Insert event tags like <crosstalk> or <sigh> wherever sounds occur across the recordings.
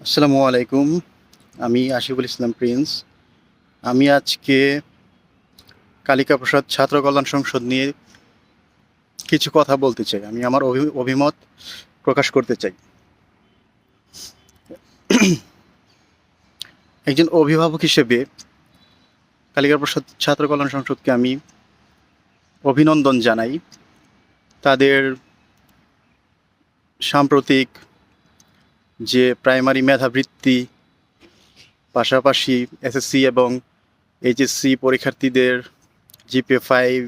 আসসালামু আলাইকুম। আমি আশিফুল ইসলাম প্রিন্স। আমি আজকে কালিকা প্রসাদ ছাত্র কল্যাণ সংসদ নিয়ে কিছু কথা বলতে চাই। আমি আমার অভি- অভিমত প্রকাশ করতে চাই। একজন অভিভাবক হিসেবে কালিকা প্রসাদ ছাত্র কল্যাণ সংসদকে আমি অভিনন্দন জানাই। তাদের সাম্প্রতিক যে প্রাইমারি মেধাবৃত্তি, পাশাপাশি এসএসসি এবং এইচএসসি পরীক্ষার্থীদের জিপে ফাইভ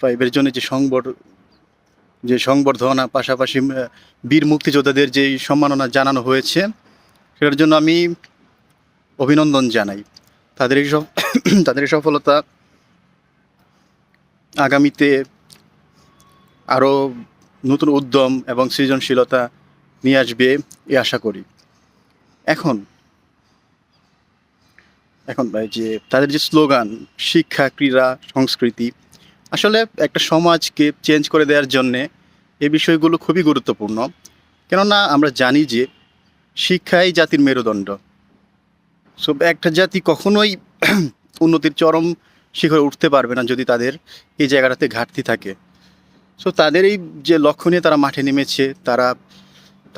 ফাইভের জন্য যে সংবর, যে সংবর্ধনা, পাশাপাশি বীর মুক্তিযোদ্ধাদের যেই সম্মাননা জানানো হয়েছে, সেটার জন্য আমি অভিনন্দন জানাই। তাদের এই <coughs> তাদের এই সফলতা আগামীতে আরও নতুন উদ্যম এবং সৃজনশীলতা নিয়ে আসবে, এ আশা করি। এখন এখন যে তাদের যে স্লোগান, শিক্ষা, ক্রীড়া, সংস্কৃতি, আসলে একটা সমাজকে চেঞ্জ করে দেওয়ার জন্যে এই বিষয়গুলো খুবই গুরুত্বপূর্ণ। কেননা আমরা জানি যে শিক্ষাই জাতির মেরুদণ্ড। সো একটা জাতি কখনোই <clears throat> উন্নতির চরম শিখরে উঠতে পারবে না যদি তাদের এই জায়গাটাতে ঘাটতি থাকে। সো তাদের এই যে লক্ষ্য নিয়ে তারা মাঠে নেমেছে, তারা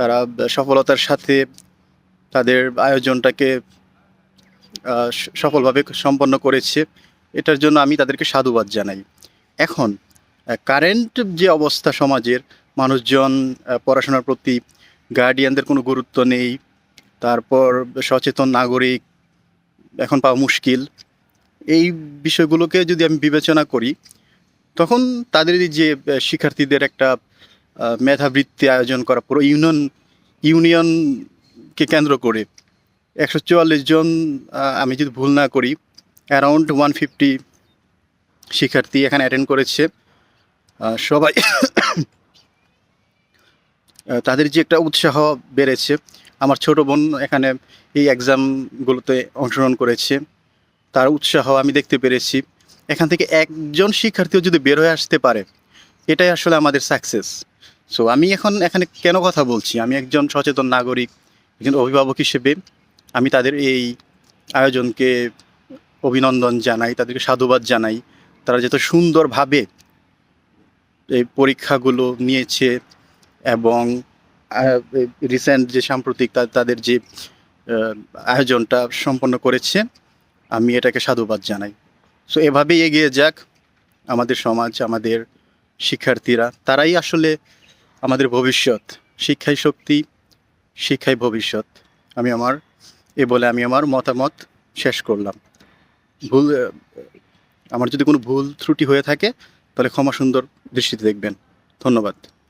তারা সফলতার সাথে তাদের আয়োজনটাকে সফলভাবে সম্পন্ন করেছে। এটার জন্য আমি তাদেরকে সাধুবাদ জানাই। এখন কারেন্ট যে অবস্থা সমাজের, মানুষজন পড়াশোনার প্রতি গার্ডিয়ানদের কোনো গুরুত্ব নেই। তারপর সচেতন নাগরিক এখন পাওয়া মুশকিল। এই বিষয়গুলোকে যদি আমি বিবেচনা করি, তখন তাদের যে শিক্ষার্থীদের একটা মেধাবৃত্তি আয়োজন করা পুরো ইউনিয়ন, ইউনিয়নকে কেন্দ্র করে একশো চুয়াল্লিশ জন আমি যদি ভুল না করি অ্যারাউন্ড ওয়ান ফিফটি শিক্ষার্থী এখানে অ্যাটেন্ড করেছে। সবাই <coughs> তাদের যে একটা উৎসাহ বেড়েছে। আমার ছোট বোন এখানে এই এক্সামগুলোতে অংশগ্রহণ করেছে। তার উৎসাহ আমি দেখতে পেরেছি। এখান থেকে একজন শিক্ষার্থীও যদি বের হয়ে আসতে পারে, এটাই আসলে আমাদের সাকসেস সো আমি এখন এখানে কেন কথা বলছি? আমি একজন সচেতন নাগরিক, একজন অভিভাবক হিসেবে আমি তাদের এই আয়োজনকে অভিনন্দন জানাই, তাদেরকে সাধুবাদ জানাই। তারা যত সুন্দরভাবে এই পরীক্ষাগুলো নিয়েছে এবং রিসেন্ট যে সাম্প্রতিক তাদের যে আয়োজনটা সম্পন্ন করেছে, আমি এটাকে সাধুবাদ জানাই। সো এভাবেই এগিয়ে যাক আমাদের সমাজ, আমাদের শিক্ষার্থীরা। তারাই আসলে আমাদের ভবিষ্যৎ। শিক্ষাই শক্তি, শিক্ষাই ভবিষ্যৎ। আমি আমার, এ বলে আমি আমার মতামত শেষ করলাম। ভুল আমার যদি কোনো ভুল ত্রুটি হয়ে থাকে, তাহলে ক্ষমা সুন্দর দৃষ্টিতে দেখবেন। ধন্যবাদ।